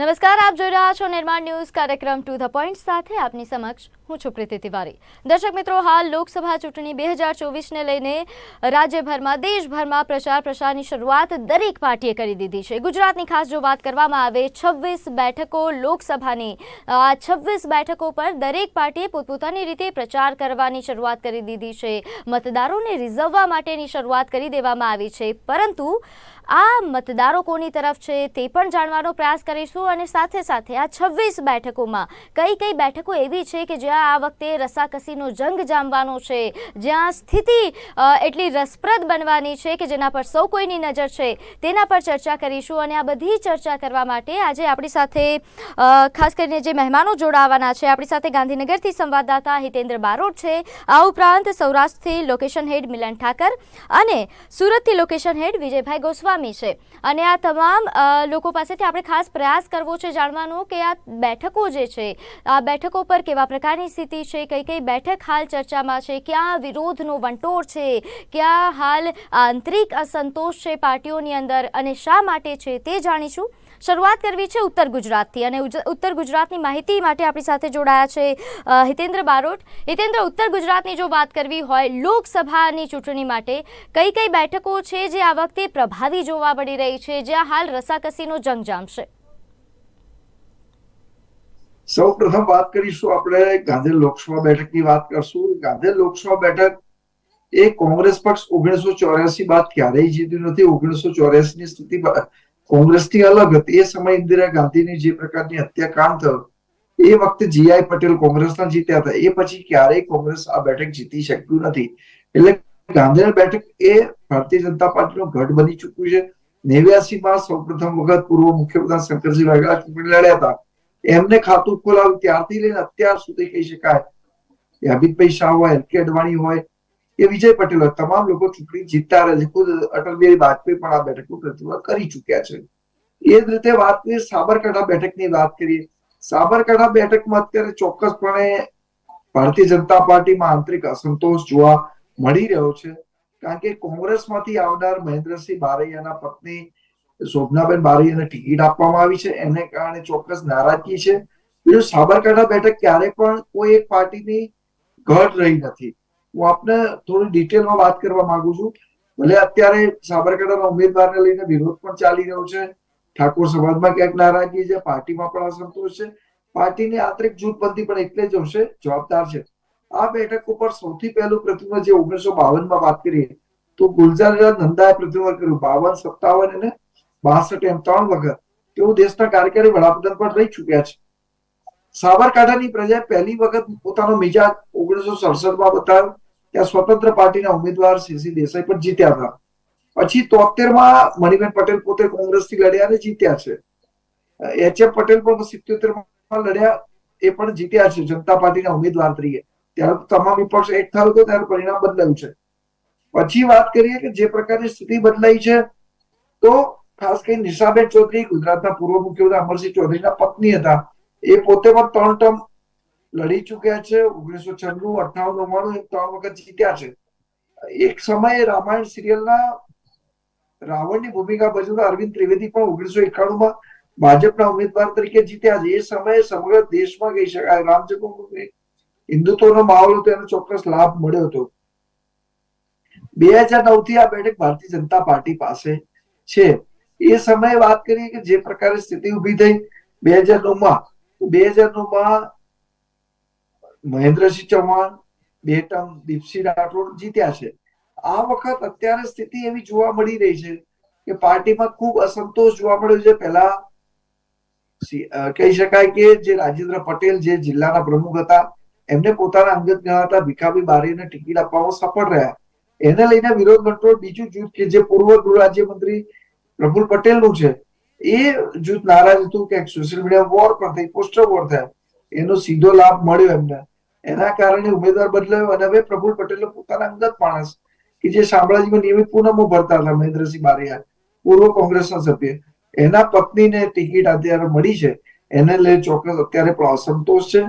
નમસ્કાર, આપ જોઈ રહ્યા છો નિર્માણ ન્યૂઝ કાર્યક્રમ ટુ ધ પોઈન્ટ સાથે આપની સમક્ષ હું છું પ્રીતિ તિવારી. દર્શક મિત્રો, હાલ લોકસભા ચૂંટણી બે હજાર ચોવીસને લઈને રાજ્યભરમાં, દેશભરમાં પ્રચાર પ્રસારની શરૂઆત દરેક પાર્ટીએ કરી દીધી છે. ગુજરાતની ખાસ જો વાત કરવામાં આવે, છવ્વીસ બેઠકો લોકસભાની આ છવ્વીસ બેઠકો પર દરેક પાર્ટીએ પોતપોતાની રીતે પ્રચાર કરવાની શરૂઆત કરી દીધી છે. મતદારોને રીઝવવા માટેની શરૂઆત કરી દેવામાં આવી છે. પરંતુ આ મતદારો કોની તરફ છે તે પણ જાણવાનો પ્રયાસ કરીશું અને સાથે સાથે આ છવ્વીસ બેઠકોમાં કઈ કઈ બેઠકો એવી છે કે જ્યાં આ વખતે રસાકસીનો જંગ જામવાનો છે, જ્યાં સ્થિતિ એટલી રસપ્રદ બનવાની છે કે જેના પર સૌ કોઈની નજર છે તેના પર ચર્ચા કરીશું અને આ બધી ચર્ચા કરવા માટે આજે આપણી સાથે ખાસ કરીને જે મહેમાનો જોડાવાના છે આપણી સાથે ગાંધીનગરથી સંવાદદાતા હિતેન્દ્ર બારોટ છે. આ ઉપરાંત સૌરાષ્ટ્રથી લોકેશન હેડ મિલન ઠાકર અને સુરતથી લોકેશન હેડ વિજયભાઈ ગોસ્વામી છે. અને આ તમામ લોકો પાસેથી આપણે ખાસ પ્રયાસ કરવો છે જાણવાનો કે આ બેઠકો જે છે, આ બેઠકો પર કેવા પ્રકારની સ્થિતિ છે, કઈ કઈ બેઠક હાલ ચર્ચામાં છે, ક્યાં વિરોધનો વંટોળ છે, ક્યાં હાલ આંતરિક અસંતોષ છે પાર્ટીઓની અંદર અને શા માટે છે તે જાણીશું. શરૂઆત કરવી છે ઉત્તર ગુજરાતથી અને ઉત્તર ગુજરાતની માહિતી માટે આપણી સાથે જોડાયા છે હિતેન્દ્ર બારોટ. હિતેન્દ્ર, ઉત્તર ગુજરાતની જો વાત કરવી હોય, લોકસભાની ચૂંટણી માટે કઈ કઈ બેઠકો છે જે આ વખતે પ્રભાવી જોવા મળી રહી છે, જ્યાં હાલ રસાકસીનો જંગ જામશે? સૌ પ્રથમ વાત કરીશું આપણે ગાંધી લોકસભા બેઠકની વાત કરશું. ગાંધી લોકસભા બેઠક એ કોંગ્રેસ પક્ષ ઓગણીસો ચોર્યાસી બાદ ક્યારેય જીત્યું નથી. ઓગણીસો ચોર્યાસી ની સ્થિતિ કોંગ્રેસથી અલગ હતી. એ સમય ઇન્દિરા ગાંધીની જે પ્રકારની હત્યાકાંડ થયો, એ વખતે જીઆઈ પટેલ કોંગ્રેસના જીત્યા હતા. એ પછી ક્યારેય કોંગ્રેસ આ બેઠક જીતી શક્યું નથી. એટલે ગાંધીનગર બેઠક એ ભારતીય જનતા પાર્ટીનો ગઢ બની ચૂક્યું છે. નેવ્યાસી માં સૌ પ્રથમ વખત પૂર્વ મુખ્યપ્રધાન શંકરસિંહ વાઘેલા ચૂંટણી લડ્યા હતા. એમને ખાતું ખોલાવ્યું. ત્યારથી લઈને અત્યાર સુધી કહી શકાય કે અમિતભાઈ શાહ હોય, એલ કે અડવાણી હોય કે વિજય પટેલ તમામ લોકો ચૂંટણી જીતતા રહે છે. ખુદ અટલ બિહારી વાજપેયી પણ આ બેઠકનું પ્રતિનિધિત્વ કરી ચુક્યા છે. એ જ રીતે વાત કરીએ સાબરકાંઠા બેઠકની વાત કરીએ. સાબરકાંઠા બેઠકમાં અત્યારે ચોક્કસપણે ભારતીય જનતા પાર્ટીમાં આંતરિક અસંતોષ જોવા મળી રહ્યો છે. કારણ કે કોંગ્રેસમાંથી આવનાર મહેન્દ્રસિંહ બારૈયાના પત્ની શોભનાબેન બારૈયાને ટિકિટ આપવામાં આવી છે. એને કારણે ચોક્કસ નારાજગી છે. બીજું સાબરકાંઠા બેઠક ક્યારે પણ કોઈ એક પાર્ટીની ઘટ રહી નથી. હું આપને થોડી ડિટેલમાં વાત કરવા માંગુ છું. ભલે અત્યારે સાબરકાંઠાના ઉમેદવારને લઈને વિરોધ પણ ચાલી રહ્યો છે. ઠાકોર સમાજમાં ક્યાંક નારાજગી છે, પાર્ટીમાં પણ અસંતોષ છે. પાર્ટીની આંતરિક જૂથબંધી પણ એટલે જ હશે, જવાબદાર છે. આ બેઠક ઉપર સૌથી પહેલું પ્રતિમા જે ઓગણીસો બાવનમાં વાત કરીએ, તો ગુલજાર નંદાએ પ્રતિમા કર્યું. બાવન, સત્તાવન અને બાસઠ એમ ત્રણ વખત. તેઓ દેશના કાર્યકારી વડાપ્રધાન પણ રહી ચુક્યા છે. સાબરકાંઠાની પ્રજાએ પહેલી વખત પોતાનો મિજાજ ઓગણીસો સડસઠમાં બતાવ્યો. ત્યાં સ્વતંત્ર પાર્ટીના ઉમેદવાર સીસી દેસાઈ પણ જીત્યા હતા. પછી તોતેરમાં મણિબેન પટેલ પોતે કોંગ્રેસથી લડ્યા અને જીત્યા છે. એચ એફ પટેલ પણ સિત્યોતેરમાં લડ્યા, એ પણ જીત્યા છે, જનતા પાર્ટીના ઉમેદવાર તરીકે. ત્યારે તમામ વિપક્ષ એક થયો હતો, ત્યારે પરિણામ બદલાયું છે. પછી વાત કરીએ કે જે પ્રકારની સ્થિતિ બદલાઈ છે, તો ખાસ કરીને નિશાબેન ચૌધરી ગુજરાતના પૂર્વ મુખ્યમંત્રી અમરસિંહ ચૌધરીના પત્ની હતા. એ પોતે પણ ત્રણ ટર્મ લડી ચુક્યા છે, ઓગણીસો છન્નું અઠાવન નવ્વાણું ત્રણ વખત જીત્યા છે. એક સમયે રામાયણ સિરિયલના રાવણની ભૂમિકા ભજવતા અરવિંદ ત્રિવેદી પણ ઓગણીસો એકાણુંમાં ભાજપના ઉમેદવાર તરીકે જીત્યા છે. એ સમયે સમગ્ર દેશમાં કહી શકાય, રામ જન્મભૂમિ, હિન્દુત્વનો માહોલ હતો, એનો ચોક્કસ લાભ મળ્યો હતો. બે હજાર નવથી આ બેઠક ભારતીય જનતા પાર્ટી પાસે છે. એ સમયે વાત કરીએ કે જે પ્રકારે સ્થિતિ ઊભી થઈ, બે હજાર નવમાં, બે હજાર નવમાં મહેન્દ્રસિંહ ચૌહાણ, બે ટર્મ દીપસિંહ રાઠોડ જીત્યા છે. આ વખત અત્યારે સ્થિતિ એવી જોવા મળી રહી છે કે પાર્ટીમાં ખૂબ અસંતોષ જોવા મળ્યો છે. પહેલા કહી શકાય કે જે રાજેન્દ્ર પટેલ જે જિલ્લાના પ્રમુખ હતા, એમને પોતાના અંગત ગણાતા ભીખાભાઈ બારીને ટિકિટ આપવામાં સફળ રહ્યા. એને લઈને વિરોધ કંટ્રોલ બીજું જૂથ કે જે પૂર્વ ગૃહ રાજ્યમંત્રી પ્રફુલ પટેલનું છે, એ જૂથ નારાજ હતું કે સોશિયલ મીડિયા વોર પણ થઈ પોસ્ટર વોર થયા. એનો સીધો લાભ મળ્યો એમને. એના કારણે ઉમેદવાર બદલાયો અને હવે પ્રફુલ પટેલ પોતાના અંગત માણસ કે જે શામળાજીમાં નિયમિત પૂનમો ભરતા હતા, મહેન્દ્રસિંહ બારિયા, પૂર્વ કોંગ્રેસના સભ્ય. એના પત્નીને ટિકિટ અત્યારે મળી છે. એને લઈ ચોક્કસ અત્યારે પણ અસંતોષ છે.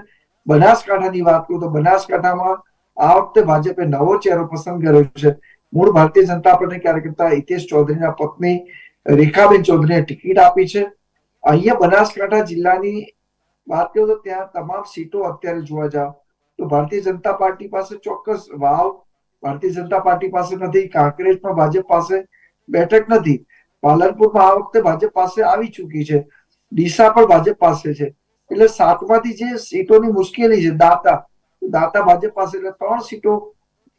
બનાસકાંઠાની વાત કરું તો બનાસકાંઠામાં આ વખતે ભાજપે નવો ચહેરો પસંદ કર્યો છે. મૂળ ભારતીય જનતા પાર્ટી કાર્યકર્તા હિતેશ ચૌધરીના પત્ની રેખાબેન ચૌધરીને ટિકિટ આપી છે. અહીંયા બનાસકાંઠા જિલ્લાની વાત કરું તો ત્યાં તમામ સીટો અત્યારે જોવા જાવ. તો ભારતીય જનતા પાર્ટી પાસે ચોક્કસ વાવ, ભારતીય જનતા પાર્ટી પાસે નથી, કાંકરેજમાં ભાજપ પાસે બેઠક નથી. પાલનપુરમાં આ વખતે ભાજપ પાસે આવી ચૂકી છે. ડીસા પણ ભાજપ પાસે છે. એટલે સાતમાંથી જે સીટોની મુશ્કેલી છે, દાતા દાતા ભાજપ પાસે એટલે ત્રણ સીટો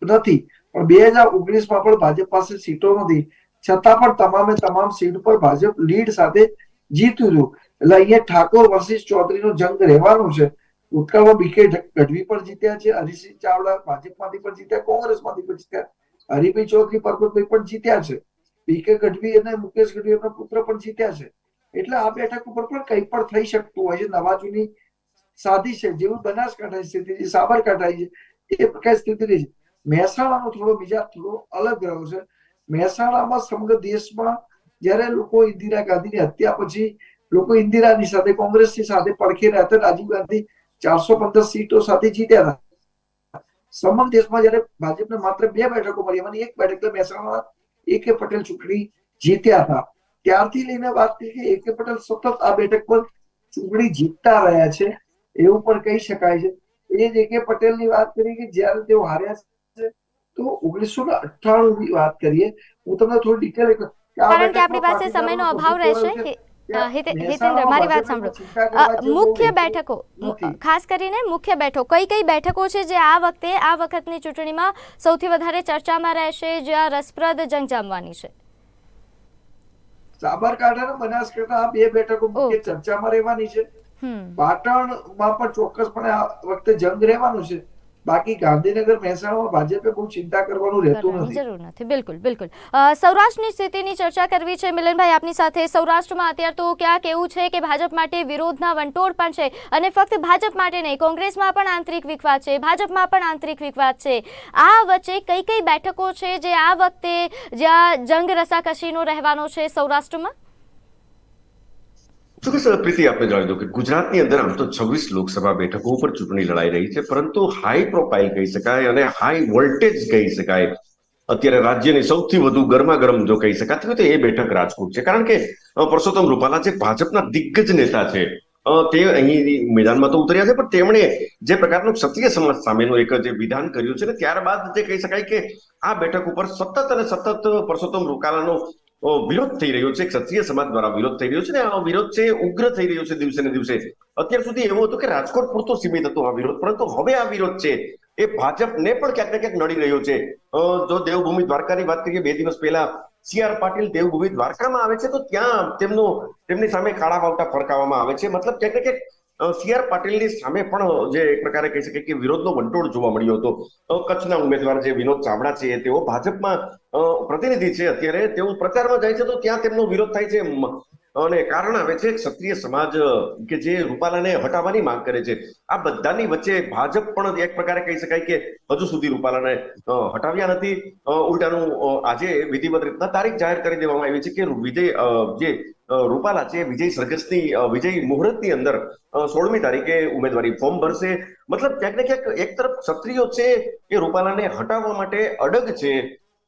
નથી. પણ બે હજાર ઓગણીસમાં પણ ભાજપ પાસે સીટો નથી. છતાં પણ તમામે તમામ સીટ પર ભાજપ લીડ સાથે જીત્યું હતું. એટલે અહીંયા ઠાકોર વર્સિસ ચૌધરીનો જંગ રહેવાનો છે. ઉત્કળમાં બીકે ગઢવી પણ જીત્યા છે હરિસિંહ ચાવડા ભાજપમાંથી પણ જીત્યા, કોંગ્રેસમાંથી પણ જીત્યા, હરિભાઈ ચૌધરી પરબતભાઈ પણ જીત્યા છે. બીકે ગઢવી અને મુકેશ ગઢવી એમના પુત્ર પણ જીત્યા છે. એટલે આ બેઠક ઉપર પણ કંઈ પણ થઈ શકતું હોય છે. નવા જૂની સાધી છે, જેવું બનાસકાંઠાની સ્થિતિ છે, સાબરકાંઠાની છે, એ પ્રકારની સ્થિતિ રહી છે. મહેસાણાનો થોડો બીજા થોડો અલગ રહ્યો છે. મહેસાણામાં સમગ્ર દેશમાં જ્યારે લોકો ઇન્દિરા ગાંધીની હત્યા પછી લોકો ઇન્દિરાની સાથે કોંગ્રેસની સાથે પડખે રહેતા રાજીવ ગાંધી ચારસો પંદર સીટો સાથે જીત્યા હતા. સમગ્ર દેશમાં જયારે ભાજપને માત્ર બે બેઠકો મળી એમાંની એક બેઠક મહેસાણા એ કે પટેલ ચૂંટણી જીત્યા હતા. ત્યારથી લઈને વાત થઈ કે એ કે પટેલ સતત આ બેઠક પર ચૂંટણી જીતતા રહ્યા છે એવું પણ કહી શકાય છે. એ જ એ કે પટેલની વાત કરી કે જયારે તેઓ હાર્યા છે તો ઓગણીસો ને અઠ્ઠાણું ની વાત કરીએ હું તમને થોડી ડિટેલ કારણ કે આપણી પાસે સમયનો અભાવ રહેશે હિતેન્દ્ર મારી વાત સાંભળો. મુખ્ય બેઠકો ખાસ કરીને મુખ્ય બેઠકો. કઈ કઈ બેઠકો છે જે આ વખતે આ વખતની ચૂંટણીમાં સૌથી વધારે ચર્ચામાં રહેશે જ્યાં રસપ્રદ જંગ જામવાની છે? સાબરકાંઠા બનાસકાંઠા આ બે બેઠકો મુખ્ય ચર્ચામાં રહેવાની છે. પાટણમાં પણ ચોક્કસપણે આ વખતે જંગ રહેવાનું છે. બાકી ગાંધીનગર મહેસાણામાં ભાજપે બહુ ચિંતા કરવાનું રહેતું નથી. જરૂર નથી. બિલકુલ બિલકુલ. સૌરાષ્ટ્રની સ્થિતિની ચર્ચા કરવી છે. મિલનભાઈ આપની સાથે સૌરાષ્ટ્રમાં અત્યારે તો ક્યાંક એવું છે કે ભાજપ માટે વિરોધના વંટોળ પણ છે અને ફક્ત ભાજપ માટે નહીં કોંગ્રેસમાં પણ આંતરિક વિખવાદ છે ભાજપમાં પણ આંતરિક વિખવાદ છે. આ વચ્ચે કઈ કઈ બેઠકો છે જે આ વખતે જ્યાં જંગ રસાકસીનો રહેવાનો છે સૌરાષ્ટ્રમાં? ચોક્કસ પ્રીતિ આપણે જણાવી દઉં કે ગુજરાતની અંદર આમ તો છવ્વીસ લોકસભા બેઠકો ઉપર ચૂંટણી લડાઈ રહી છે, પરંતુ હાઈ પ્રોફાઇલ કહી શકાય અને હાઈ વોલ્ટેજ કહી શકાય. અત્યારે રાજ્યની સૌથી વધુ ગરમા ગરમ જો કહી શકાતી હોય તો એ બેઠક રાજકોટ છે. કારણ કે પરસોત્તમ રૂપાલા જે ભાજપના દિગ્ગજ નેતા છે તે અહીં મેદાનમાં તો ઉતર્યા છે, પણ તેમણે જે પ્રકારનું ક્ષત્રિય સમાજ સામેનું એક જે વિધાન કર્યું છે ને, ત્યારબાદ જે કહી શકાય કે આ બેઠક ઉપર સતત અને સતત પરસોત્તમ રૂપાલાનો વિરોધ થઈ રહ્યો છે, ક્ષત્રિય સમાજ દ્વારા વિરોધ થઈ રહ્યો છે ને આ વિરોધ છે, ઉગ્ર થઈ રહ્યો છે દિવસે ને દિવસે. અત્યાર સુધી એવું હતું કે રાજકોટ પૂરતો સીમિત હતો આ વિરોધ, પરંતુ હવે આ વિરોધ છે. એ ભાજપને પણ ક્યાંક ને ક્યાંક નડી રહ્યો છે. જો દેવભૂમિ દ્વારકાની વાત કરીએ, બે દિવસ પહેલા સી આર પાટીલ દેવભૂમિ દ્વારકામાં આવે છે, તો ત્યાં તેમનું, તેમની સામે કાળા વાવટા ફરકાવવામાં આવે છે. મતલબ ક્યાંક ને ક્યાંક સી આર પાટીલની સામે પણ જે એક પ્રકારે કહી શકાય કે વિરોધનો વંટોળ જોવા મળ્યો હતો. કચ્છના ઉમેદવાર જે વિનોદ ચાવડા છે, તેઓ ભાજપમાં પ્રતિનિધિ છે અત્યારે. તેઓ પ્રચારમાં જાય છે તો ત્યાં તેમનો વિરોધ થાય છે. અને કારણ આવે છે ક્ષત્રિય સમાજ, કે જે રૂપાલાને હટાવવાની માંગ કરે છે. આ બધાની વચ્ચે ભાજપ પણ એક પ્રકારે કહી શકાય કે હજુ સુધી રૂપાલાને હટાવ્યા નથી. ઉલટાનું આજે વિધિવત રીતના તારીખ જાહેર કરી દેવામાં આવી છે કે વિજય જે રૂપાલા છે, વિજય સરઘસની વિજય મુહૂર્તની અંદર સોળમી તારીખે ઉમેદવારી ફોર્મ ભરશે. મતલબ ક્યાંક ને ક્યાંક એક તરફ ક્ષત્રિયો છે એ રૂપાલાને હટાવવા માટે અડગ છે,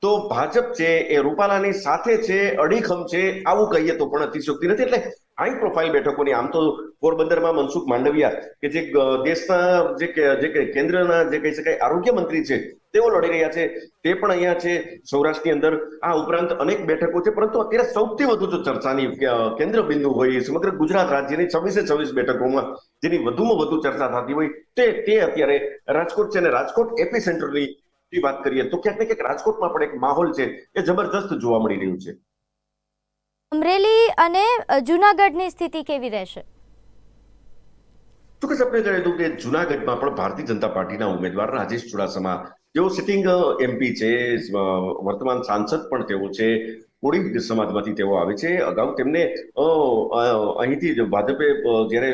તો ભાજપ છે એ રૂપાલાની સાથે છે, અડીખમ છે, આવું કહીએ તો પણ અતિશયોક્તિ નથી. એટલે હાઈ પ્રોફાઇલ બેઠકોની, આમ તો પોરબંદરમાં મનસુખ માંડવિયા, કે જે દેશના જે જે કેન્દ્રના, જે કહી શકાય આરોગ્ય મંત્રી છે તેઓ લડી રહ્યા છે. તે પણ અહીંયા છે. સૌરાષ્ટ્રની અંદર આ ઉપરાંત અનેક બેઠકો છે. પરંતુ અત્યારે સૌથી વધુ જો ચર્ચાની કેન્દ્ર બિંદુ હોય સમગ્ર ગુજરાત રાજ્યની છવ્વીસે છવ્વીસ બેઠકોમાં જેની વધુમાં વધુ ચર્ચા થતી હોય તે તે અત્યારે રાજકોટ છે અને રાજકોટ એપી સેન્ટરની વાત કરીએ તો ક્યાંક ને ક્યાંક રાજકોટમાં પણ એક માહોલ છે એ જબરજસ્ત જોવા મળી રહ્યું છે. અમરેલી અને જુનાગઢની સ્થિતિ કેવી રહેશે? ચોક્કસ આપણે જણાવી કે જુનાગઢમાં પણ ભારતીય જનતા પાર્ટીના ઉમેદવાર રાજેશ ચુડાસમા જેઓ સિટિંગ એમપી છે વર્તમાન સાંસદ પણ તેઓ છે, કોળી સમાજમાંથી તેઓ આવે છે. અગાઉ તેમને અહીંથી ભાજપે જ્યારે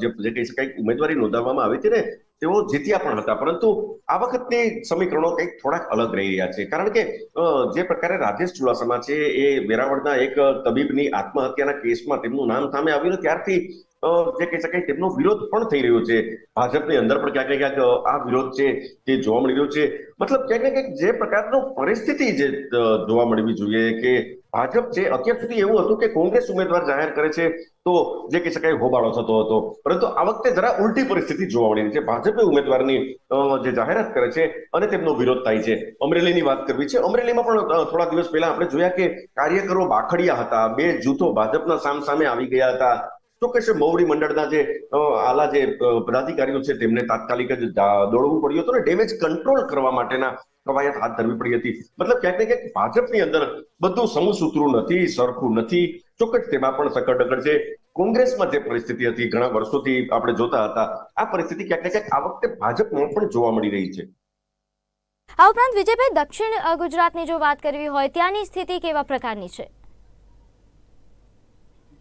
જે કહી શકાય ઉમેદવારી નોંધાવવામાં આવી હતી ને તેઓ જીત્યા પણ હતા. પરંતુ આ વખતની સમીકરણો કંઈક થોડાક અલગ રહી રહ્યા છે. કારણ કે જે પ્રકારે રાજેશ ચુડાસમા છે, એ વેરાવળના એક તબીબની આત્મહત્યાના કેસમાં તેમનું નામ સામે આવ્યું ત્યારથી જે કહી શકાય તેમનો વિરોધ પણ થઈ રહ્યો છે. ભાજપની અંદર પણ ક્યાંક ક્યાંક આ વિરોધ છે તે જોવા મળી રહ્યો છે. મતલબ ક્યાંક ક્યાંક જે પ્રકારનો પરિસ્થિતિ જે જોવા મળવી જોઈએ કે ભાજપ છે અત્યાર સુધી એવું હતું કે કોંગ્રેસ ઉમેદવાર જાહેર કરે છે તો જે કહી શકાય હોબાળો થતો હતો. પરંતુ આ વખતે જરા ઉલટી પરિસ્થિતિ જોવા મળી છે. ભાજપે ઉમેદવારની જે જાહેરાત કરે છે અને તેમનો વિરોધ થાય છે. અમરેલીની વાત કરવી છે. અમરેલીમાં પણ થોડા દિવસ પહેલા આપણે જોયા કે કાર્યકરો બાખડિયા હતા. બે જૂથો ભાજપના સામ સામે આવી ગયા હતા. કે છે મંડળના જે આલા જે પદાધિકારીઓ છે તેમને તાત્કાલિક જ દોડવું પડ્યું હતું ને ડેમેજ કંટ્રોલ કરવા માટેના કવાયત હાથ ધરવી પડી હતી. મતલબ ક્યાંક ને ક્યાંક ભાજપની અંદર બધું સમસૂત્રું નથી, સરખું નથી. ચોક્કસ તેમાં પણ સકડગડ છે. કોંગ્રેસમાં જે પરિસ્થિતિ હતી ઘણા વર્ષોથી આપણે જોતા હતા આ પરિસ્થિતિ ક્યાંક ને ક્યાંક આ વખતે ભાજપમાં પણ જોવા મળી રહી છે. આ ઉપરાંત વિજયભાઈ દક્ષિણ ગુજરાતની જો વાત કરવી હોય ત્યાંની સ્થિતિ કેવા પ્રકારની છે?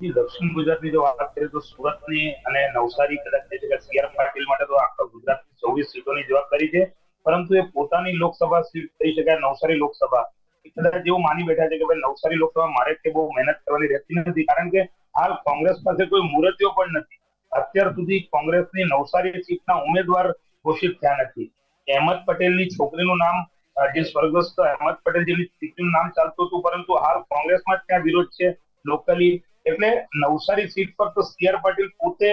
દક્ષિણ ગુજરાતની જો વાત કરીએ તો સુરતની અને નવસારી કદાચ કહી શકાય સી આર પાટીલ માટે તો આખા ગુજરાતની ચોવીસ સીટોની જવાબદારી છે. પરંતુ એ પોતાની લોકસભા સીટ કહી શકાય નવસારી લોકસભા. કદાચ એવું માની બેઠા છે કે ભાઈ નવસારી લોકસભા મારે કે બહુ મહેનત કરવાની રહેતી નથી, કારણ કે હાલ કોંગ્રેસ પાસે કોઈ મુહૂર્તિઓ પણ નથી. અત્યાર સુધી કોંગ્રેસની નવસારી સીટના ઉમેદવાર ઘોષિત થયા નથી. અહેમદ પટેલની છોકરીનું નામ જે સ્વર્ગસ્થ અહેમદ પટેલ જેની સીટનું નામ ચાલતું હતું, પરંતુ હાલ કોંગ્રેસમાં ત્યાં વિરોધ છે લોકલી. એટલે નવસારી સીટ પર તો સી આર પાટીલ પોતે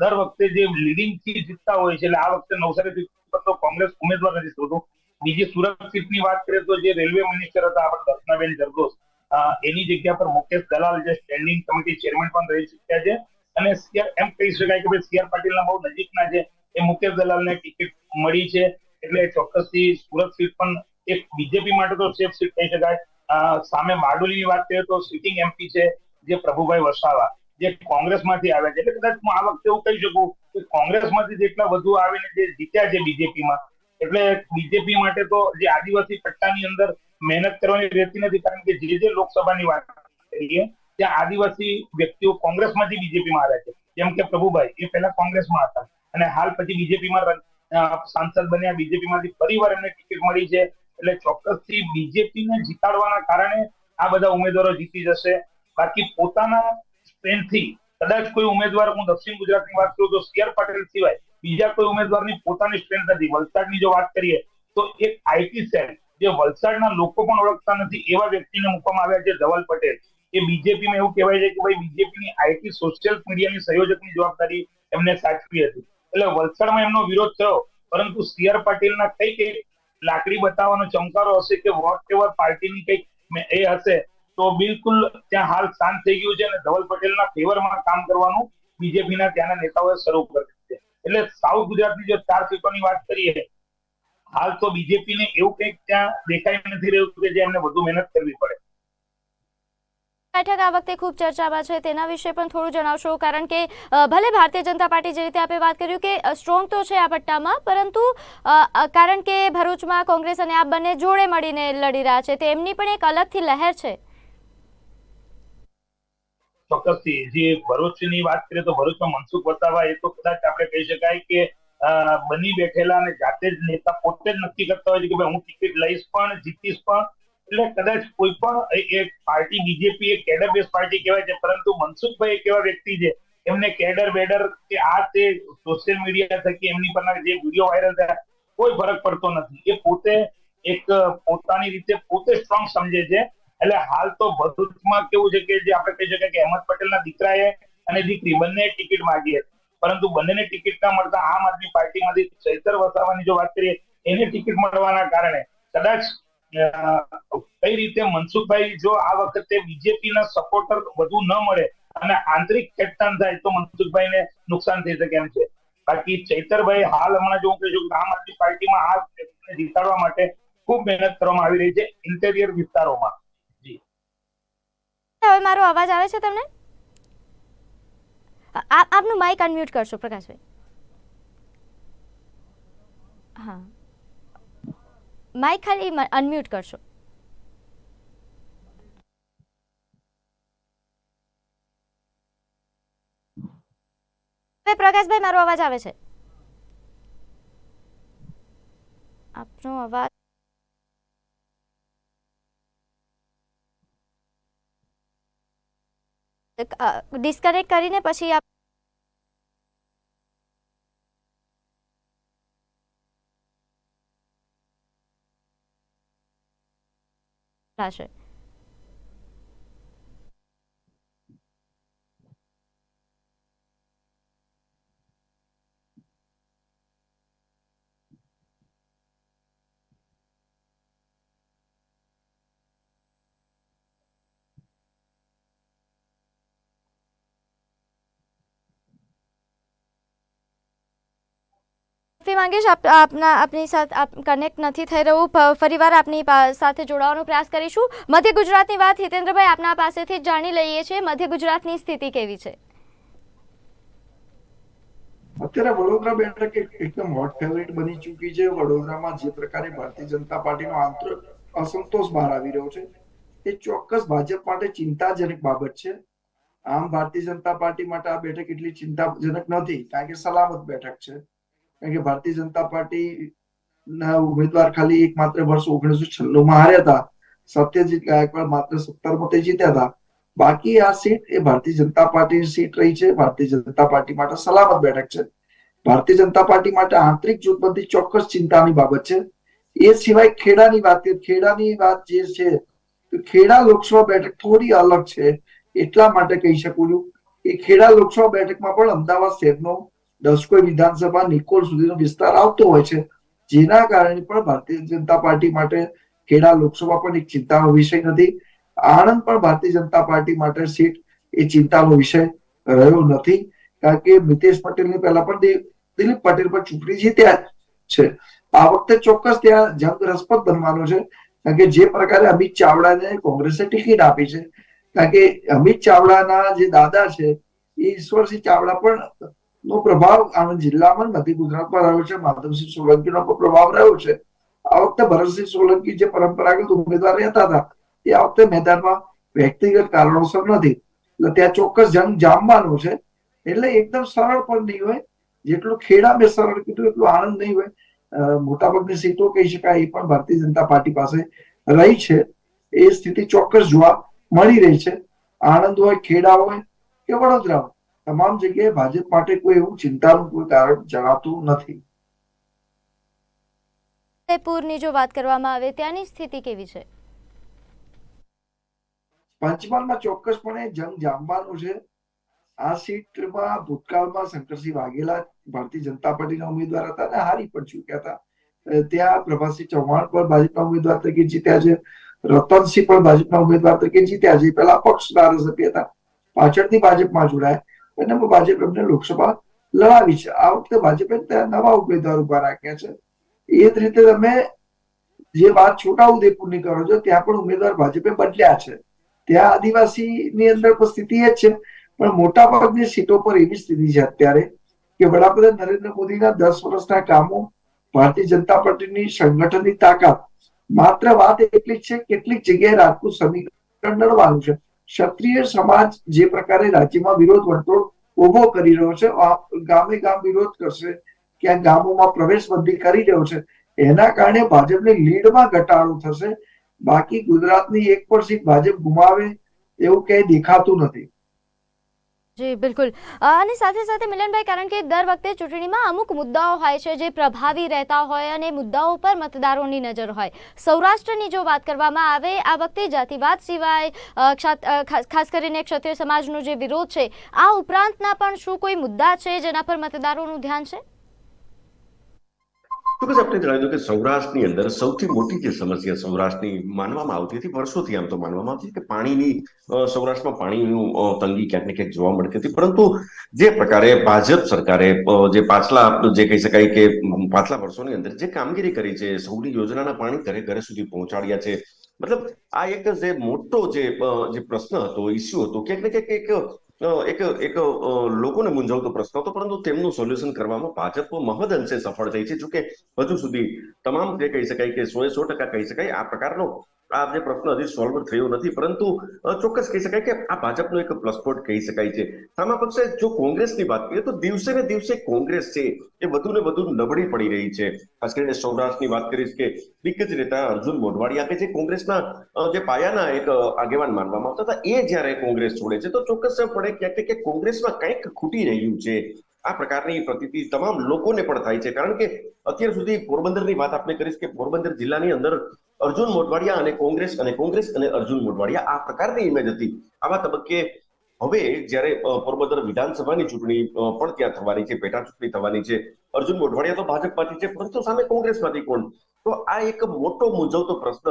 દર વખતે જે લીડિંગથી જીતતા હોય છે, એટલે આ વખતે નવસારી સીટ પર તો કોંગ્રેસ ઉમેદવાર નથી શોધું. બીજી સુરત સીટની વાત કરીએ તો જે રેલવે મિનિસ્ટર હતા આપણે દર્શનાબેન જરદોસ એની જગ્યા પર મુકેશ દલાલ જે સ્ટેન્ડિંગ કમિટી ચેરમેન પણ રહી ચુક્યા છે. અને સીઆર એમ કહી શકાય કે ભાઈ સીઆર પાટીલના બહુ નજીકના છે. એ મુકેશ દલાલને ટિકિટ મળી છે. એટલે ચોક્કસથી સુરત સીટ પણ એક બીજેપી માટે તો સેફ સીટ કહી શકાય. સામે બારડોલીની વાત કરીએ તો સિટિંગ એમપી છે, જે પ્રભુભાઈ વસાવા, જે કોંગ્રેસમાંથી આવ્યા છે. એટલે કદાચ હું આ વખતે એવું કહી શકું કે કોંગ્રેસમાંથી જેટલા વધુ આવીને જે જીત્યા છે બીજેપીમાં એટલે બીજેપી માટે તો જે આદિવાસી પટ્ટાની અંદર મહેનત કરવાની રહેતી નથી, કારણ કે જે જે લોકસભાની વાત કરીએ ત્યાં આદિવાસી વ્યક્તિઓ કોંગ્રેસમાંથી બીજેપીમાં આવ્યા છે. જેમ કે પ્રભુભાઈ, એ પહેલા કોંગ્રેસમાં હતા. અને હાલ પછી બીજેપીમાં સાંસદ બન્યા બીજેપીમાંથી ફરીવાર એમને ટિકિટ મળી છે. એટલે ચોક્કસથી બીજેપીને જીતાડવાના કારણે આ બધા ઉમેદવારો જીતી જશે. બાકી પોતાના સ્ટ્રેન્થથી કદાચ કોઈ ઉમેદવાર, હું દક્ષિણ ગુજરાતની વાત કરું તો સી આર પટેલ સિવાય બીજા કોઈ ઉમેદવારની પોતાની સ્ટ્રેન્થ નથી. વલસાડની જો વાત કરીએ, તો એક આઈટી સેલ, જે વલસાડના લોકો પણ ઓળખતા નથી, એવા વ્યક્તિને મૂકવામાં આવ્યા છે ધવલ પટેલ. એ બીજેપીમાં એવું કહેવાય છે કે ભાઈ બીજેપીની આઈટી સોશિયલ મીડિયાની સંયોજકની જવાબદારી એમને સાચવી હતી. એટલે વલસાડમાં એમનો વિરોધ થયો, પરંતુ સી આર પાટીલના કઈ કઈ લાકડી બતાવવાનો ચમકારો હશે કે વોટ એવર પાર્ટીની કંઈક એ હશે, તો બિલકુલ ત્યાં હાલ શાંત થઈ ગયું છે અને ધવલ પટેલના ફેવરમાં કામ કરવાનું બીજેપીના ત્યાંના નેતાઓએ શરૂ કરી દીધું છે એટલે સાઉથ ગુજરાતની જો ચાર સીટોની વાત કરીએ, હાલ તો બીજેપીને એવું કંઈક ત્યાં દેખાઈ નથી રહ્યું કે જે એમને વધુ મહેનત કરવી પડે. બેઠક આ વખતે ખૂબ ચર્ચામાં છે, તેના વિશે પણ થોડું જણાવશો, કારણ કે ભલે ભારતીય જનતા પાર્ટી જે રીતે આપણે વાત કર્યું કે સ્ટ્રોંગ તો છે આ પટ્ટામાં, પરંતુ કારણ કે ભરૂચમાં કોંગ્રેસ અને આપ બંને જોડે મળીને લડી રહ્યા છે તેમની પણ એક અલગથી લહેર છે. ચોક્કસથી. જે ભરૂચની વાત કરીએ તો ભરૂચમાં મનસુખ વસાવા, એ તો કદાચ આપણે કહી શકાય કે બની બેઠેલા અને જાતે જ નેતા પોતે જ નક્કી કરતા હોય છે કે ભાઈ હું ટિકિટ લઈશ પણ, જીતીશ પણ. એટલે કદાચ કોઈ પણ એ- એ પાર્ટી, બીજેપી એક કેડર બેઝ પાર્ટી કહેવાય છે, પરંતુ મનસુખભાઈ એક એવા વ્યક્તિ છે, એમને કેડર બેડર કે આ તે સોશિયલ મીડિયા થકી એમની પરના જે વીડિયો વાયરલ થયા, કોઈ ફરક પડતો નથી. એ પોતે એક પોતાની રીતે પોતે સ્ટ્રોંગ સમજે છે. એટલે હાલ તો ભરૂચમાં કેવું છે કે જે આપણે કહી શકાય કે અહેમદ પટેલના દીકરાએ અને દીકરી બંને ટિકિટ માંગી હતી. પરંતુ બંનેને ટિકિટ ના મળતા આમ આદમી પાર્ટીમાંથી ચૈતર વસાવાની જો વાત કરીએ, એને ટિકિટ મળવાના કારણે કદાચ કઈ રીતે મનસુખભાઈ જો આ વખતે બીજેપીના સપોર્ટર વધુ ન મળે અને આંતરિક ખેંચતાણ થાય તો મનસુખભાઈને નુકસાન થઈ શકે એમ છે. બાકી ચૈતરભાઈ હાલ હમણાં જો હું કહી શકું આમ આદમી પાર્ટીમાં આ જીતાડવા માટે ખૂબ મહેનત કરવામાં આવી રહી છે, ઇન્ટેરિયર વિસ્તારોમાં. હવે મારો અવાજ આવે છે તમને? આપનું માઇક અનમ્યુટ કરશો, પ્રકાશભાઈ. હા. માઇક ખાલી અનમ્યુટ કરશો. હવે પ્રકાશભાઈ, મારો અવાજ આવે છે? આપનો અવાજ ડિસ્કનેક્ટ કરીને પછી આપ થશે માફી માંગીશ આપ આપના આપની સાથે કનેક્ટ નથી થઈ રહ્યું. ફરીવાર આપની સાથે જોડાવાનો પ્રયાસ કરીશું. મધ્ય ગુજરાતની વાત હિતેન્દ્રભાઈ આપના પાસેથી જાણી લઈએ છીએ. મધ્ય ગુજરાતની સ્થિતિ કેવી છે? અત્યારે વડોદરા બેઠક એકદમ હોટ ફેવરિટ બની ચૂકી છે. વડોદરામાં જે પ્રકારે ભારતીય જનતા પાર્ટીનો આંતર અસંતોષ બહાર આવી રહ્યો છે. એ ચોક્કસ ભાજપ માટે ચિંતાજનક બાબત છે. આમ ભારતીય જનતા પાર્ટી માટે આ બેઠક એટલી ચિંતાજનક નથી, કારણ કે સલામત બેઠક છે. કારણ કે ભારતીય જનતા પાર્ટી ના ઉમેદવાર ખાલી એક માત્ર વર્ષ ઓગણીસો છન્નું માં હાર્યા હતા. સત્યજીત ગાયકવાડ માત્ર સત્તર મતે જીત્યા હતા. બાકી આ સીટ એ ભારતીય જનતા પાર્ટીની સીટ રહી છે. ભારતીય જનતા પાર્ટી માટે સલામત બેઠક છે. ભારતીય જનતા પાર્ટી માટે આંતરિક જૂથબંધી ચોક્કસ ચિંતાની બાબત છે. એ સિવાય ખેડાની વાત ખેડાની વાત જે છે ખેડા લોકસભા બેઠક થોડી અલગ છે. એટલા માટે કહી શકું છું કે ખેડા લોકસભા બેઠકમાં પણ અમદાવાદ શહેરનો દસકોઈ વિધાનસભા નિકોલ સુધીનો વિસ્તાર આવતો હોય છે, જેના કારણે પણ ભારતીય જનતા પાર્ટી માટે ખેડા લોકસભા પણ એક ચિંતાનો વિષય નથી. આણંદ પણ ભારતીય જનતા પાર્ટી માટે સીટ એ ચિંતાનો વિષય રહ્યો નથી. કારણ કે મિતેશ પટેલની પહેલા પણ દિલીપ પટેલ પર ચૂંટણી જીત્યા છે. આ વખતે ચોક્કસ ત્યાં જંગ રસપ્રદ બનવાનો છે. કારણ કે જે પ્રકારે અમિત ચાવડાને કોંગ્રેસે ટિકિટ આપી છે. કારણ કે અમિત ચાવડાના જે દાદા છે એ ઈશ્વરસિંહ ચાવડા પણ નો પ્રભાવ આણંદ જિલ્લામાં મધ્ય ગુજરાતમાં રહ્યો છે માધવસિંહ સોલંકીનો પણ પ્રભાવ રહ્યો છે. આ વખતે ભરતસિંહ સોલંકી જે પરંપરાગત ઉમેદવાર રહેતા હતા, એ આ વખતે મેદાનમાં વ્યક્તિગત કારણોસર નથી. એટલે ત્યાં ચોક્કસ જંગ જામવાનો છે. એટલે એકદમ સરળ પણ નહીં હોય. જેટલું ખેડા મેં સરળ કીધું, એટલું આનંદ નહીં હોય. મોટાભાગની સીટો કહી શકાય, એ પણ ભારતીય જનતા પાર્ટી પાસે રહી છે. એ સ્થિતિ ચોક્કસ જોવા મળી રહી છે. આણંદ હોય, ખેડા હોય કે વડોદરા હોય. તમામ જગ્યાએ ભાજપ માટે કોઈ એવું ચિંતાનું કોઈ કારણ જણાતું નથી. ઉદયપુરની જો વાત કરવામાં આવે ત્યાંની સ્થિતિ કેવી છે? પંચમહાલમાં ચોક્કસપણે જંગ જામવાનું છે. આ સીટમાં ભૂતકાળમાં શંકરસિંહ વાઘેલા ભારતીય જનતા પાર્ટીના ઉમેદવાર હતા અને હારી પણ ચૂક્યા હતા. ત્યાં પ્રભાસિંહ ચૌહાણ પણ ભાજપના ઉમેદવાર તરીકે જીત્યા છે. રતનસિંહ પણ ભાજપના ઉમેદવાર તરીકે જીત્યા છે. પેલા પક્ષ ધારાસભ્ય હતા. પાછળથી ભાજપમાં જોડાયા. અને એમાં ભાજપ એમને લોકસભા લડાવી છે. આ વખતે ભાજપે નવા ઉમેદવાર ઊભા રાખ્યા છે. એ જ રીતે તમે જે વાત છોટાઉદેપુરની કરો છો, ત્યાં પણ ઉમેદવાર ભાજપે બદલ્યા છે. ત્યાં આદિવાસીની અંદર સ્થિતિ એ જ છે. પણ મોટા ભાગની સીટો પર એવી સ્થિતિ છે અત્યારે કે વડાપ્રધાન નરેન્દ્ર મોદીના દસ વર્ષના કામો ભારતીય જનતા પાર્ટીની સંગઠનની તાકાત. માત્ર વાત એટલી જ છે, કેટલીક જગ્યાએ રાજપૂત સમીકરણ લડવાનું છે. ક્ષત્રિય સમાજ જે પ્રકારે રાજ્યમાં વિરોધ વર્તુળ ઊભો કરી રહ્યો છે ગામે ગામ વિરોધ કરશે ક્યાંક ગામોમાં પ્રવેશ બંધી કરી રહ્યો છે, એના કારણે ભાજપની લીડમાં ઘટાડો થશે. બાકી ગુજરાતની એક પણ સીટ ભાજપ ગુમાવે એવું ક્યાંય દેખાતું નથી. જી, બિલકુલ. અને સાથે સાથે મિલનભાઈ, કારણ કે દર વખતે ચૂંટણીમાં અમુક મુદ્દાઓ હોય છે જે પ્રભાવી રહેતા હોય અને મુદ્દાઓ પર મતદારોની નજર હોય. સૌરાષ્ટ્રની જો વાત કરવામાં આવે, આ વખતે જાતિવાદ સિવાય ખાસ કરીને ક્ષત્રિય સમાજનો જે વિરોધ છે, આ ઉપરાંતના પણ શું કોઈ મુદ્દા છે જેના પર મતદારોનું ધ્યાન છે? ચોક્કસ આપણે જણાવી દઉં કે સૌરાષ્ટ્રની અંદર સૌથી મોટી જે સમસ્યા સૌરાષ્ટ્રની માનવામાં આવતી હતી, વર્ષોથી આમ તો માનવામાં આવતી કે પાણીની સૌરાષ્ટ્રમાં પાણીનું તંગી ક્યાંક ને ક્યાંક જોવા મળતી હતી. પરંતુ જે પ્રકારે ભાજપ સરકારે જે પાછલા, જે કહી શકાય કે પાછલા વર્ષોની અંદર જે કામગીરી કરી છે સૌની યોજનાના પાણી ઘરે ઘરે સુધી પહોંચાડ્યા છે, મતલબ આ એક જે મોટો જે જે પ્રશ્ન હતો ઇસ્યુ હતો, ક્યાંક ને ક્યાંક એક એક એક લોકોને મૂંઝવતો પ્રશ્ન હતો, પરંતુ તેમનું સોલ્યુશન કરવામાં ભાજપ મહદ અંશે સફળ થઈ છે. જોકે હજુ સુધી તમામ જે કહી શકાય કે સો એ સો ટકા કહી શકાય, આ પ્રકારનો આ જે પ્રશ્ન હજી સોલ્વ થયો નથી, પરંતુ ચોક્કસ કહી શકાય કે આ ભાજપનો એક પ્લસ પોઈન્ટ કહી શકાય છે. સામા પક્ષે જો કોંગ્રેસની વાત કરીએ, તો દિવસે ને દિવસે કોંગ્રેસ છે, એ વધુ ને વધુ નબળી પડી રહી છે. ખાસ કરીને સૌરાષ્ટ્રની વાત કરીશ કે દિગ્ગજ નેતા અર્જુન મોઢવાડિયા કે જે કોંગ્રેસના જે પાયાના એક આગેવાન માનવામાં આવતા હતા, એ જ્યારે કોંગ્રેસ છોડે છે, તો ચોક્કસ પડે ક્યાંક કે કોંગ્રેસમાં કંઈક ખૂટી રહ્યું છે. આ પ્રકારની પ્રતિતિ તમામ લોકોને પણ થાય છે. કારણ કે અત્યાર સુધી પોરબંદરની વાત આપણે કરીશ કે પોરબંદર જિલ્લાની અંદર અર્જુન મોઢવાડિયા અને કોંગ્રેસ અને કોંગ્રેસ અને અર્જુન મોઢવાડિયા આ પ્રકારની ઇમેજ હતી. આવા તબક્કે હવે જ્યારે પોરબંદર વિધાનસભાની ચૂંટણી પણ ત્યાં થવાની છે, પેટા ચૂંટણી થવાની છે, અર્જુન મોઢવાડિયા તો ભાજપમાંથી છે, પરંતુ સામે કોંગ્રેસમાંથી કોણ? તો આ એક મોટો મૂંઝવતો પ્રશ્ન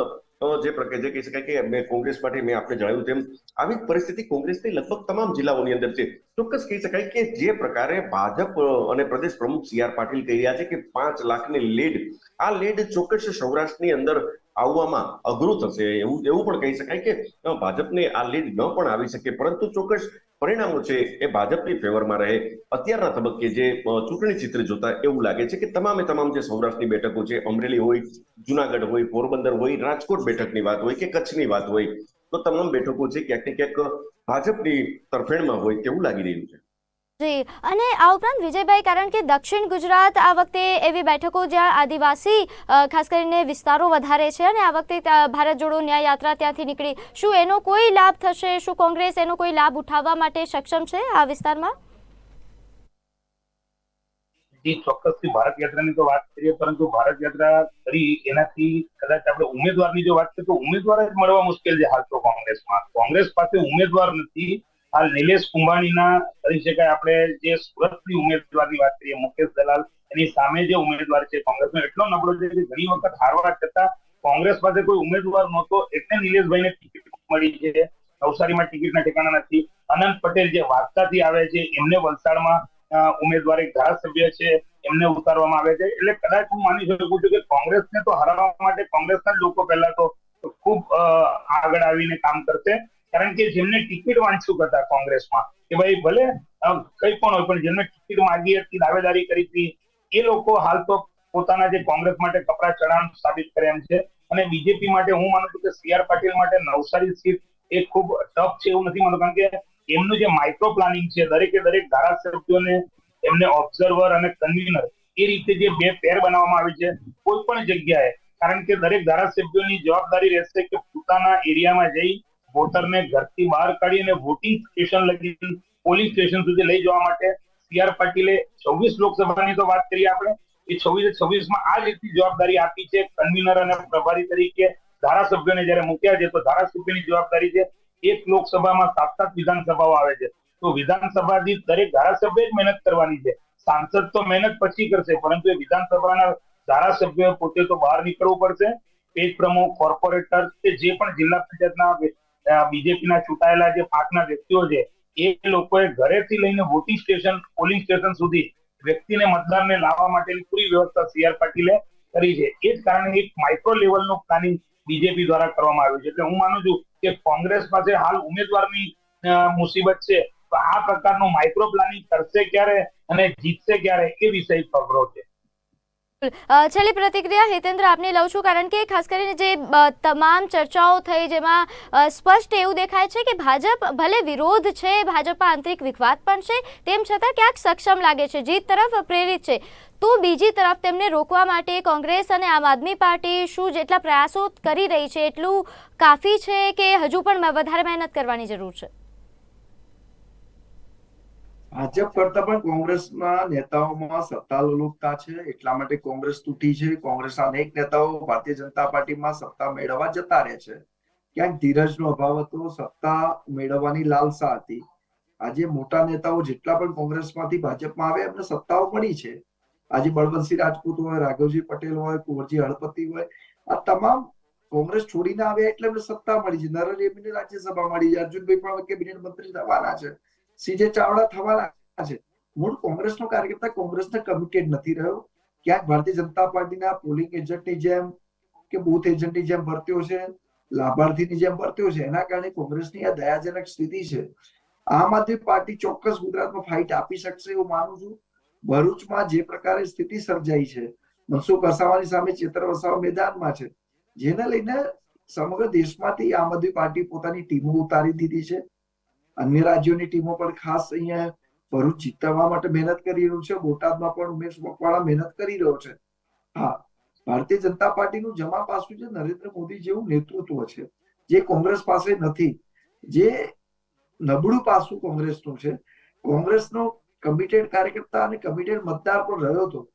જે પ્રકે, જે કહી શકાય કે મેં કોંગ્રેસ માટે મેં આપને જણાવ્યું તેમ, આવી પરિસ્થિતિ કોંગ્રેસની લગભગ તમામ જિલ્લાઓની અંદર છે. ચોક્કસ કહી શકાય કે જે પ્રકારે ભાજપ અને પ્રદેશ પ્રમુખ સી આર પાટીલ કહી રહ્યા છે કે પાંચ લાખની લીડ આ લીડ ચોક્કસ સૌરાષ્ટ્રની અંદર આવવામાં અઘરું થશે. એવું એવું પણ કહી શકાય કે ભાજપને આ લીડ ન પણ આવી શકે. પરંતુ ચોક્કસ પરિણામો છે એ ભાજપની ફેવરમાં રહે. અત્યારના તબક્કે જે ચૂંટણી ચિત્ર જોતા એવું લાગે છે કે તમામે તમામ જે સૌરાષ્ટ્રની બેઠકો છે, અમરેલી હોય, જુનાગઢ હોય, પોરબંદર હોય, રાજકોટ બેઠકની વાત હોય કે કચ્છની વાત હોય, તો તમામ બેઠકો છે ક્યાંક ને ક્યાંક ભાજપની તરફેણમાં હોય તેવું લાગી રહ્યું છે. જી. અને આ ઉપરાંત વિજયભાઈ, કારણ કે દક્ષિણ ગુજરાત આ વખતે એવી બેઠકો જ્યાં આદિવાસી ખાસ કરીને વિસ્તારો વધારે છે અને આ વખતે ભારત જોડો ન્યાય યાત્રા ત્યાંથી નીકળી. શું એનો કોઈ લાભ થશે? શું કોંગ્રેસ એનો કોઈ લાભ ઉઠાવવા માટે સક્ષમ છે આ વિસ્તારમાં? જી, ચોક્કસથી ભારત યાત્રાની તો વાત કરીએ, પરંતુ ભારત યાત્રા કરી એનાથી કદાચ આપણે ઉમેદવારની જો વાત કરીએ, તો ઉમેદવાર જ મળવા મુશ્કેલ છે હાલ તો કોંગ્રેસમાં. કોંગ્રેસ પાસે ઉમેદવાર નથી. હાલ નિલેશ કુંભાણીના કહી શકાય. આપણે જે સુરતની ઉમેદવારની વાત કરીએ, મુકેશ દલાલ, એની સામે જે ઉમેદવાર છે કોંગ્રેસનો, એટલો નબળો છે કે ઘણી વખત હારવા છતાં કોંગ્રેસ પાસે કોઈ ઉમેદવાર નહોતો, એટલે નિલેશભાઈને ટિકિટ મળી છે. નવસારીમાં ટિકિટના ઠેકાણા નથી. અનંત પટેલ જે વાર્તાથી આવે છે, એમને વલસાડમાં ઉમેદવાર એક ધારાસભ્ય છે, એમને ઉતારવામાં આવે છે. એટલે કદાચ હું માની શકું છું કે કોંગ્રેસને તો હરાવવા માટે કોંગ્રેસના લોકો પહેલા તો ખૂબ આગળ આવીને કામ કરશે. કારણ કે જેમને ટિકિટ વાંચ્યું હતા કોંગ્રેસમાં, કે ભાઈ ભલે કઈ પણ હોય, પણ જેમને ટિકિટ માંગી હતી, દાવેદારી કરી હતી, એ લોકો હાલ તો પોતાના જે કોંગ્રેસ માટે કપરા ચઢાણ સાબિત કરે એમ છે. અને બીજેપી માટે હું માનું છું કે સી આર પાટીલ માટે નવસારી સીટ એ ખૂબ ટફ છે એવું નથી માનતું, કારણ કે એમનું જે માઇક્રો પ્લાનિંગ છે, દરેકે દરેક ધારાસભ્યોને એમને ઓબ્ઝર્વર અને કન્વીનર એ રીતે જે બે પેર બનાવવામાં આવી છે, કોઈ પણ જગ્યાએ. કારણ કે દરેક ધારાસભ્યોની જવાબદારી રહેશે કે પોતાના એરિયામાં જઈ વોટરને ઘરથી બહાર કાઢીને વોટિંગ સ્ટેશન લગી પોલિંગ સ્ટેશન સુધી લઈ જવા માટે સી પાટીલે છવ્વીસ લોકસભાની તો વાત કરીએ આપણે. એ છવ્વીસ છવ્વીસમાં આ રીતની જવાબદારી આપી છે કન્વીનર અને પ્રભારી તરીકે ધારાસભ્યોને જયારે મૂક્યા છે, તો ધારાસભ્યની જવાબદારી છે એક લોકસભામાં સાત સાત વિધાનસભાઓ આવે છે. તો વિધાનસભાથી દરેક ધારાસભ્ય જ મહેનત કરવાની છે. સાંસદ તો મહેનત પછી કરશે, પરંતુ એ વિધાનસભાના ધારાસભ્ય પોતે તો બહાર નીકળવું પડશે. પેજ પ્રમુખ કોર્પોરેટર કે જે પણ જિલ્લા પંચાયતના બીજેપીના ચૂંટાયેલા જે પાંચના વ્યક્તિઓ છે, એ લોકોએ ઘરેથી લઈને વોટિંગ સ્ટેશન, પોલિંગ સ્ટેશન સુધી વ્યક્તિને મતદારને લાવવા માટેની પૂરી વ્યવસ્થા સીઆર પાટીલે કરી છે. એ જ કારણે એક માઇક્રો લેવલનું પ્લાનિંગ બીજેપી દ્વારા કરવામાં આવ્યું છે. એટલે હું માનું છું કે કોંગ્રેસ પાસે હાલ ઉમેદવારની મુસીબત છે. તો આ પ્રકારનું માઇક્રો પ્લાનિંગ કરશે ક્યારે અને જીતશે ક્યારે એ વિષય પગરો છે. છેલ્લી પ્રતિક્રિયા હિતેન્દ્ર, આપને લઉં છું કારણ કે ખાસ કરીને જે તમામ ચર્ચાઓ થઈ જેમાં સ્પષ્ટ એવું દેખાય છે કે ભાજપ ભલે વિરોધ છે, ભાજપમાં આંતરિક વિખવાદ પણ છે, તેમ છતાં ક્યાંક સક્ષમ લાગે છે, જીત તરફ પ્રેરિત છે. તો બીજી તરફ તેમને રોકવા માટે કોંગ્રેસ અને આમ આદમી પાર્ટી શું જેટલા પ્રયાસો કરી રહી છે, એટલું કાફી છે કે હજુ પણ વધારે મહેનત કરવાની જરૂર છે? ભાજપ કરતા પણ કોંગ્રેસના નેતાઓમાં સત્તા લોલુપતા છે, એટલા માટે કોંગ્રેસ તૂટી છે. કોંગ્રેસના અનેક નેતાઓ ભારતીય જનતા પાર્ટીમાં સત્તા મેળવવા જતા રહે છે. ક્યાંક ધીરજનો અભાવ હતો, સત્તા મેળવવાની લાલસા હતી. આજે મોટા નેતાઓ જેટલા પણ કોંગ્રેસમાંથી ભાજપમાં આવે એમને સત્તાઓ મળી છે. આજે બળવંતસિંહ રાજપૂત હોય, રાઘવજી પટેલ હોય, કુંવરજી હળપતિ હોય, આ તમામ કોંગ્રેસ છોડીને આવ્યા એટલે એમને સત્તા મળી છે. નરેન્દ્ર મોદીને રાજ્યસભા મળી છે. અર્જુનભાઈ પણ કેબિનેટ મંત્રી થવાના છે. સીજે ચાવડા થવાના છે. મૂળ કોંગ્રેસનો કાર્યકર્તા કોંગ્રેસને કમિટેડ નથી રહ્યો. ક્યાંક ભારતીય જનતા પાર્ટીના પોલિંગ એજન્ટની જેમ કે બૂથ એજન્ટની જેમ ભરતીઓ છે, લાભાર્થીની જેમ ભરતીઓ છે, એના કારણે કોંગ્રેસની આ દયાજનક સ્થિતિ છે. આમ આદમી પાર્ટી ચોક્કસ ગુજરાતમાં ફાઇટ આપી શકશે એવું માનું છું. ભરૂચમાં જે પ્રકારે સ્થિતિ સર્જાઈ છે, મનસુખ વસાવાની સામે ચેતર વસાવા મેદાનમાં છે, જેને લઈને સમગ્ર દેશમાંથી આમ આદમી પાર્ટી પોતાની ટીમો ઉતારી દીધી છે. અન્ય રાજ્યોની ટીમો પણ ખાસ અહીંયા ભરૂચ જીતવા માટે મહેનત કરી રહ્યું છે. બોટાદમાં પણ ઉમેશ મકવાણા મહેનત કરી રહ્યો છે. હા, ભારતીય જનતા પાર્ટીનું જમા પાસું છે નરેન્દ્ર મોદી જેવું નેતૃત્વ છે. જે કોંગ્રેસ પાસે નથી. જે નબળું પાસું કોંગ્રેસનું છે. કોંગ્રેસનો કમિટેડ કાર્યકર્તા અને કમિટેડ મતદાર પણ રહ્યો હતો.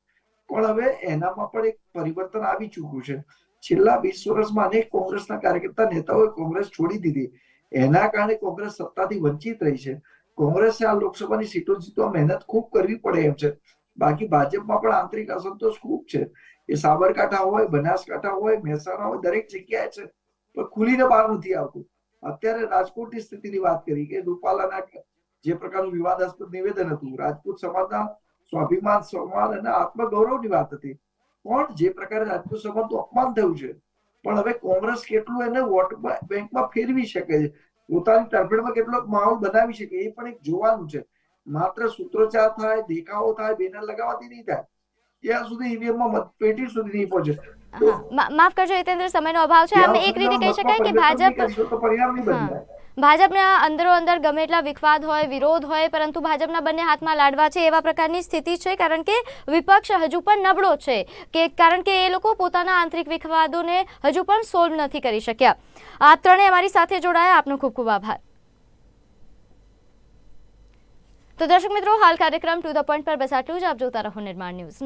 પણ હવે એનામાં પણ એક પરિવર્તન આવી ચૂક્યું છે. છેલ્લા વીસ વર્ષમાં અનેક કોંગ્રેસના કાર્યકર્તા નેતાઓએ કોંગ્રેસ છોડી દીધી. એના કારણે કોંગ્રેસ સત્તાથી વંચિત રહી છે. કોંગ્રેસે આ લોકસભાની સીટો જીતવા મહેનત ખૂબ કરવી પડે એમ છે. બાકી ભાજપમાં પણ આંતરિક અસંતોષ ખૂબ છે. એ સાબરકાંઠા હોય, બનાસકાંઠા હોય, મહેસાણા હોય, દરેક જગ્યાએ છે. પણ ખુલીને બહાર નથી આવતું. અત્યારે રાજકોટની સ્થિતિની વાત કરી કે રૂપાલાના જે પ્રકારનું વિવાદાસ્પદ નિવેદન હતું, રાજપૂત સમાજના સ્વાભિમાન સમાન અને આત્મગૌરવની વાત હતી. પણ જે પ્રકારે રાજપૂત સમાજનું અપમાન થયું છે પણ હવે કોંગ્રેસ કેટલું એને વોટ બેંકમાં ફેરવી શકે છે? પોતાની તરફેણમાં કેટલો માહોલ બનાવી શકે એ પણ એક જોવાનું છે. માત્ર સૂત્રોચ્ચાર થાય દેખાવો થાય બેનર લગાવવાથી નહીં થાય. ત્યાં સુધી ઈવીએમમાં પેટી સુધી નહીં પહોંચે. માફ કરજો હિતેન્દ્ર સમયનો અભાવ છે. આમ એક રીતે કહી શકાય કે ભાજપ પરિણામ નહીં બદલાય ભાજપના અંદરો અંદર ગમે એટલા વિખવાદ હોય, વિરોધ હોય, પરંતુ ભાજપના બંને હાથમાં લાડવા છે એવા પ્રકારની સ્થિતિ છે, કારણ કે વિપક્ષ હજુ પણ નબળો છે કે, કારણ કે એ લોકો પોતાના આંતરિક વિખવાદોને હજુ પણ સોલ્વ નથી કરી શક્યા. આ ત્રણે અમારી સાથે જોડાયા. આપનો ખૂબ ખૂબ આભાર. તો દર્શક મિત્રો, હાલ કાર્યક્રમ ટુ ધ પોઈન્ટ પર બસ આટલું જ. આપ જોતા રહો નિર્માણ ન્યૂઝ.